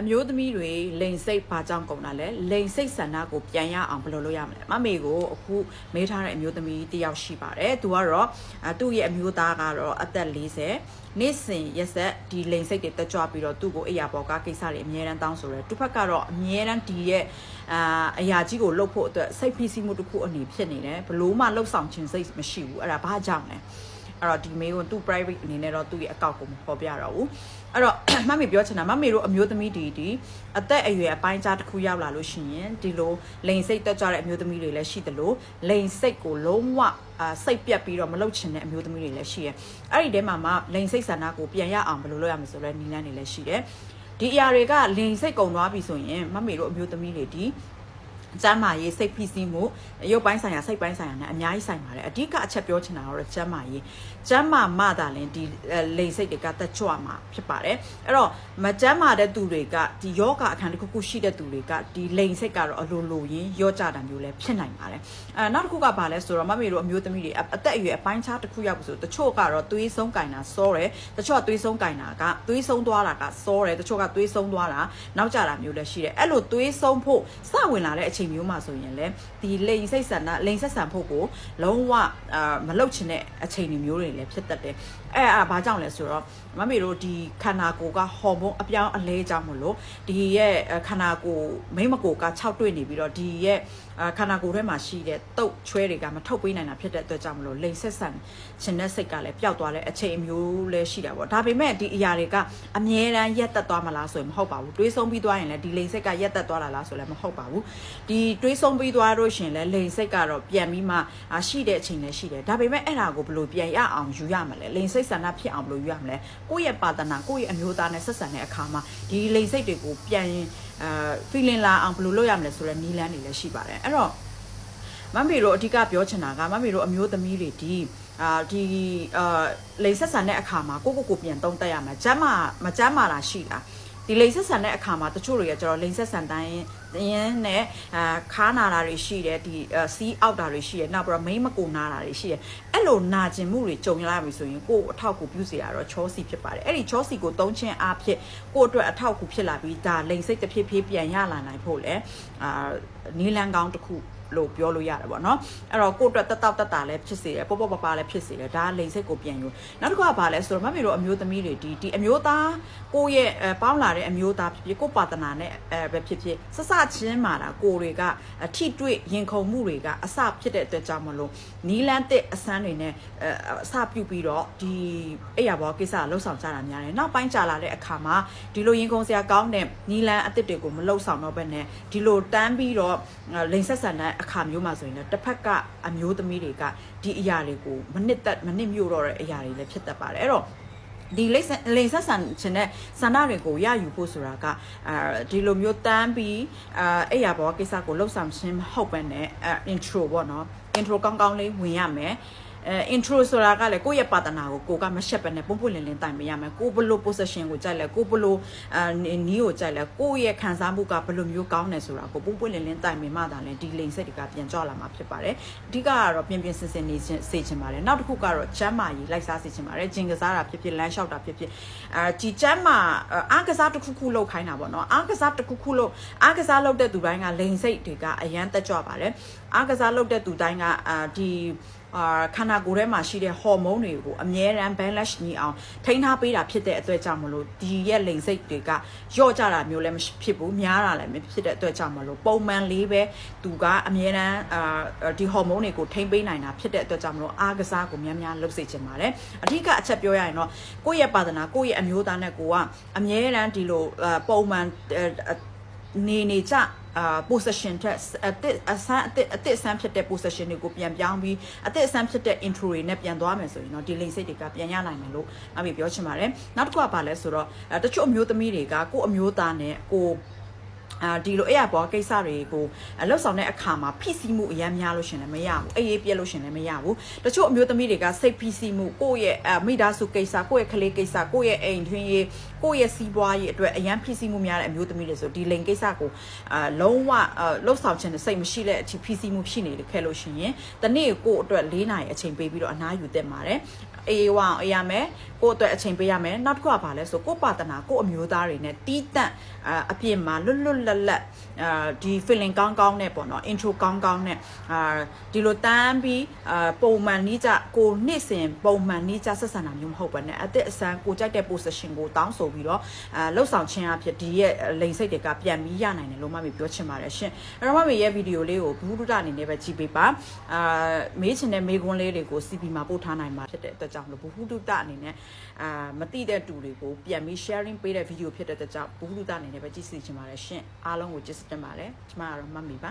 အမျိုးသမီးတွေလိန်စိတ်ဘာကြောင့်ကုန်တာလဲလိန်စိတ်ဆန္ဒကိုပြန်ရအောင်ဘယ်လိုလုပ်ရမလဲမမေကိုအခုမေးထားတဲ့အမျိုးသမီးတစ်ယောက်ရှိပါတယ်သူကတော့အဲသူ့ရဲ့အမျိုးသားကတော့အသက်40နေ့စဉ်ရက်ဆက်ဒီလိန်စိတ်တွေတက်ကြွပြီးတော့သူ့ကိုအိယာပေါ်ကကိစ္စတွေအများတန်းတောင်းဆိုတယ်သူဖက်ကတော့အများတန်းဒီရဲ့အာအရာကြီးကိုလှုပ်ဖို့အတွက်စိတ်ဖိစီးမှုတစ်ခုအနေဖြစ်နေတယ်ဘလို့မှလှုပ်ဆောင်ခြင်းစိတ်မရှိဘူးအဲ့ဒါဘာကြောင့်လဲ အဲ့တော့ဒီမေးကိုသူ private အနေနဲ့တော့သူ့ရဲ့အကောင့်ကိုမဖော်ပြတော့ဘူးအဲ့တော့မမေပြောချင်တာမမေတို့အမျိုးသမီးဒီဒီအသက်အရွယ်အပိုင်းခြားတစ်ခုရောက်လာလို့ရှိရင်ဒီလိုလိန်စိတ်တက်ကြတဲ့အမျိုးသမီးတွေလည်းရှိတယ်လို့လိန်စိတ်ကိုလုံးဝအာစိတ်ပြတ်ပြီးတော့မလုပ်ချင်တဲ့အမျိုးသမီးတွေလည်းရှိရဲအဲ့ဒီထဲမှာမှလိန်စိတ်ဆန္ဒကိုပြန်ရအောင်ဘယ်လိုလုပ်ရမလဲဆိုတော့နီလန်းတွေလည်းရှိတယ်ဒီအရာတွေကလိန်စိတ်ကုံသွားပြီဆိုရင်မမေတို့အမျိုးသမီးတွေဒီ ကျမ်းမာရေးစိတ်ဖိစီးမှုရုပ်ပိုင်းဆိုင်ရာစိတ်ပိုင်းဆိုင်ရာနဲ့အများကြီးဆိုင်ပါတယ်အဓိကအချက်ပြောချင်တာကတော့ကျမ်းမာရေးကျမ်းမာမှသာလင်ဒီလိန်စိတ်တွေကတက်ကြွမှာဖြစ်ပါတယ်အဲ့တော့မကျမ်းမာတဲ့သူတွေကဒီယောဂအခန်းတစ်ခုခုရှိတဲ့သူတွေကဒီလိန်စိတ်ကတော့အလိုလိုရင်းရောကြတာမျိုးလည်းဖြစ်နိုင်ပါတယ်အဲနောက်တစ်ခုကဘာလဲဆိုတော့မမေတို့အမျိုးသမီးတွေအသက်အရွယ်အပိုင်းခြားတစ်ခုရောက်ပြီဆိုတချို့ကတော့သွေးဆုံးကင်တာစောတယ်တချို့ကသွေးဆုံးကင်တာကသွေးဆုံးသွားတာကစောတယ်တချို့ကသွေးဆုံးသွားတာနောက်ကျတာမျိုးလည်းရှိတယ်အဲ့လိုသွေးဆုံးဖို့စဝင်လာတဲ့အချိန်မျိုးမှာဆိုရင်လည်းဒီလိန်စိတ်ဆန္ဒလိန်ဆက်ဆံဖို့ကိုလုံးဝအာမလုပ်ချင်တဲ့အချိန်မျိုးတွေလည်းဖြစ်တတ်တယ်အဲ့အာဘာကြောင့်လဲဆိုတော့မမေတို့ဒီခန္ဓာကိုယ်ကဟော်မုန်းအပြောင်းအလဲကြောင့်မလို့ဒီရဲ့ခန္ဓာကိုယ်မိမကိုယ်က6တွေ့နေပြီးတော့ဒီရဲ့ခန္ဓာကိုယ်ထဲမှာရှိတဲ့တုတ်ချွဲတွေကမထုတ်ပေးနိုင်တာဖြစ်တဲ့အတွက်ကြောင့်မလို့လိန်ဆက်ဆံခြင်းတဲ့စိတ်ကလည်းပျောက်သွားတဲ့အချိန်မျိုးလည်းရှိတာပေါ့ဒါပေမဲ့ဒီအရာတွေကအမြဲတမ်းရက်တက်သွားမလားဆိုရင်မဟုတ်ပါဘူးတွေးဆုံးပြီးသွားရင်လည်းဒီလိန်စိတ်ကရက်တက်သွားတာလားဆိုလည်းမဟုတ်ပါဘူးဒီတွေးဆုံးပြီးသွားလို့ရှင်လည်းလိန်စိတ်ကတော့ပြန်ပြီးမှရှိတဲ့အချိန်လည်းရှိတယ်ဒါပေမဲ့အဲ့ဒါကိုဘယ်လိုပြန်ရအောင်ယူရမလဲလိန်စိတ်ဆန္ဒဖြစ်အောင်ဘယ်လိုယူရမလဲကိုယ့်ရဲ့ပါတနာကိုယ့်ရဲ့အမျိုးသားနဲ့ဆက်ဆံတဲ့အခါမှာဒီလိန်စိတ်တွေကိုပြန်အာ feeling လာအောင်ဘယ်လိုလုပ်ရမလဲဆိုတော့နီးလန်းတွေလည်းရှိပါတယ်အဲ့တော့မမေတို့အဓိကပြောချင်တာကမမေတို့အမျိုးသမီးတွေဒီအာဒီအာလိန်ဆက်ဆံတဲ့အခါမှာကိုကိုကိုပြန်တုံးတက်ရမှာကျမ်းမာမကျမ်းမာတာရှိတာ ဒီလိန်ဆက်ဆန်တဲ့အခါမှာတချို့တွေကကျတော့လိန်ဆက်ဆန်တိုင်းရင်းနဲ့အာခါနာတာတွေရှိတယ်ဒီစီးအောက်တာတွေရှိတယ်နောက်ပြီးတော့မိမကိုနာတာတွေရှိတယ်အဲ့လိုနာကျင်မှုတွေကြုံရပြီဆိုရင်ကိုယ်အထောက်ကူပြုစေတာတော့ချောစီဖြစ်ပါတယ်အဲ့ဒီချောစီကိုတုံးချင်းအားဖြင့်ကိုယ့်အတွက်အထောက်ကူဖြစ်လာပြီးဒါလိန်စိတ်တစ်ဖြည်းဖြည်းပြန်ရလာနိုင်ဖို့လေအာနီလန်ကောင်းတစ်ခု လို့ပြောလို့ရတယ်ပေါ့နော်အဲ့တော့ကိုယ့်အတွက်တက်တောက်တက်တာလည်းဖြစ်စေတယ်ပေါ့ပေါ့ပပလည်းဖြစ်စေတယ်ဒါလိန်စိတ်ကိုပြန်ယူနောက်တစ်ခုကဘာလဲဆိုတော့မမေတို့အမျိုးသမီးတွေဒီဒီအမျိုးသားကိုယ့်ရဲ့ပေါင်းလာတဲ့အမျိုးသားဖြစ်ဖြစ်ကိုယ့်ပါတနာနဲ့အဲပဲဖြစ်ဖြစ်ဆဆချင်းမာတာကိုတွေကအထိတွေ့ရင်ခုန်မှုတွေကအစဖြစ်တဲ့အတွက်ကြောင့်မလို့နီလန်းတဲ့အစမ်းတွေနဲ့အစပြုတ်ပြီးတော့ဒီအဲ့ရဘောကိစ္စလှုပ်ဆောင်ကြတာများတယ်နောက်ပိုင်းကြာလာတဲ့အခါမှာဒီလိုရင်ခုန်စရာကောင်းတဲ့နီလန်းအစ်စ်တွေကိုမလှုပ်ဆောင်တော့ဘဲနဲ့ဒီလိုတန်းပြီးတော့လိန်ဆက်ဆန်တဲ့အခါမျိုးမှာဆိုရင်လည်းတစ်ဖက်ကအမျိုးသမီးတွေကဒီအရာတွေကိုမနစ်သက်မနစ်မြို့တော့တဲ့အရာတွေလည်းဖြစ်တတ်ပါတယ်အဲ့တော့ဒီလိမ့်လိမ့်ဆက်ဆန်ခြင်းနဲ့ဆန္ဒတွေကိုရယူဖို့ဆိုတာကအဲဒီလိုမျိုးတန်းပြီးအာအဲ့ရဘောကိစ္စကိုလှုပ်ဆောင်ခြင်းမဟုတ်ပဲနဲ့အဲ intro ပေါ့နော် intro ကောင်းကောင်းလေးဝင်ရမယ် အဲ intro ဆိုတာကလည်းကိုယ့်ရဲ့ပါတနာကိုကိုကမရှက်ပဲနဲ့ပုံပွင့်လင်းလင်းတိုင်မရမယ်ကိုဘလို့ position ကိုကြိုက်လဲကိုဘလို့အာနီးကိုကြိုက်လဲကိုယ့်ရဲ့ခံစားမှုကဘလို့မျိုးကောင်းတယ်ဆိုတာကိုပုံပွင့်လင်းလင်းတိုင်မိမှသာလဲဒီလိန်စိတ်တွေကပြန်ကြွလာမှာဖြစ်ပါတယ်အဓိကကတော့ပြင်ပြင်စင်စင်နေစေချင်ပါတယ်နောက်တစ်ခုကတော့ကျမ်းမာရေးလိုက်စားစေချင်ပါတယ်ဂျင်ကစားတာဖြစ်ဖြစ်လမ်းလျှောက်တာဖြစ်ဖြစ်အာဒီကျမ်းမာအားကစားတစ်ခုခုလုပ်ခိုင်းတာပေါ့နော်အားကစားတစ်ခုခုလုပ်အားကစားလုပ်တဲ့သူတိုင်းကလိန်စိတ်တွေကအရန်တက်ကြွပါတယ်အားကစားလုပ်တဲ့သူတိုင်းကအာဒီ အာခန္ဓာကိုယ်ထဲမှာရှိတဲ့ဟော်မုန်းတွေကိုအမြဲတမ်း balance ညီအောင်ထိန်းထားပေးတာဖြစ်တဲ့အတွက်ကြောင့်မလို့ဒီရဲ့လိန်စိတ်တွေကယော့ကြတာမျိုးလည်းမဖြစ်ဘူးများတာလည်းမဖြစ်တဲ့အတွက်ကြောင့်မလို့ပုံမှန်လေးပဲသူကအမြဲတမ်းအာဒီဟော်မုန်းတွေကိုထိန်းပေးနိုင်တာဖြစ်တဲ့အတွက်ကြောင့်မလို့အားကစားကိုများများလုပ်စေချင်ပါတယ်အဓိကအချက်ပြောရရင်တော့ကိုယ့်ရဲ့ပါဒနာကိုယ့်ရဲ့အမျိုးသားနဲ့ကိုကအမြဲတမ်းဒီလိုပုံမှန်နေနေကြ အာ possession ထက်အတစ်အဆန်းအတစ်အတစ်အဆန်းဖြစ်တဲ့ possession တွေကိုပြန်ပြောင်းပြီးအတစ်အဆန်းဖြစ်တဲ့ intro တွေနဲ့ပြန်သွားမယ်ဆိုရင်တော့ဒီလိန်စိတ်တွေကပြန်ရနိုင်မယ်လို့အမေပြောချင်ပါတယ်နောက်တစ်ခုကဘာလဲဆိုတော့တချို့အမျိုးသမီးတွေကကို့အမျိုးသားနဲ့ကို အာဒီလိုအဲ့ရပေါ်ကိစ္စတွေကိုလှုပ်ဆောင်တဲ့အခါမှာဖိစီးမှုအများများလို့ရှင်လည်းမရဘူးအေးအေးပြက်လို့ရှင်လည်းမရဘူးတချို့အမျိုးသမီးတွေကစိတ်ဖိစီးမှုကိုယ့်ရဲ့အမိသားစုကိစ္စကိုယ့်ရဲ့ကလေးကိစ္စကိုယ့်ရဲ့အိမ်ထွင်းရေးကိုယ့်ရဲ့စီးပွားရေးအတွက်အရန်ဖိစီးမှုများတဲ့အမျိုးသမီးတွေဆိုဒီလိန်ကိစ္စကိုအာလုံးဝလှုပ်ဆောင်ခြင်းနဲ့စိတ်မရှိတဲ့အထိဖိစီးမှုဖြစ်နေတယ်ခဲလို့ရှင်ရင်တနေ့ကိုယ့်အတွက်၄နာရီအချိန်ပေးပြီးတော့အနားယူသင့်ပါတယ်အေးဝအောင်အေးရမယ်ကိုယ့်အတွက်အချိန်ပေးရမယ်နောက်တစ်ခုကဘာလဲဆိုကိုယ့်ပါတနာကိုယ့်အမျိုးသားတွေနဲ့တီးတန့်အာအပြင်မှာလွတ်လွတ်လပ်လပ်အာဒီ feeling ကောင်းကောင်းနဲ့ပေါ့နော် intro ကောင်းကောင်းနဲ့အာဒီလိုတန်းပြီးအာပုံမှန်နီးကြကိုနှစ်စဉ်ပုံမှန်နီးကြဆက်ဆံတာမျိုးမဟုတ်ပါနဲ့အသက်အဆန်းကိုကြိုက်တဲ့ position ကိုတောင်းဆိုပြီးတော့အာလှုပ်ဆောင်ခြင်းအဖြစ်ဒီရဲ့လိန်စိတ်တွေကပြန်ပြီးရနိုင်တယ်လို့မမေပြောချင်ပါတယ်ရှင်အဲ့တော့မမေရဲ့ဗီဒီယိုလေးကိုဘူးဒုဒအနေနဲ့ပဲကြည့်ပေးပါအာမေးချင်တဲ့မေးခွန်းလေးတွေကို CP မှာပို့ထားနိုင်မှာဖြစ်တဲ့အတွက်ကြောင့်လို့ဘူးဒုဒအနေနဲ့အာမတိတဲ့တူတွေကိုပြန်ပြီး sharing ပေးတဲ့ဗီဒီယိုဖြစ်တဲ့အတွက်ကြောင့်ဘူးဒုဒအနေနဲ့ပဲကြည့်စီချင်ပါတယ်ရှင်အားလုံးကိုကျေးဇူးတင်ပါတယ်ကျမကတော့မမေပါ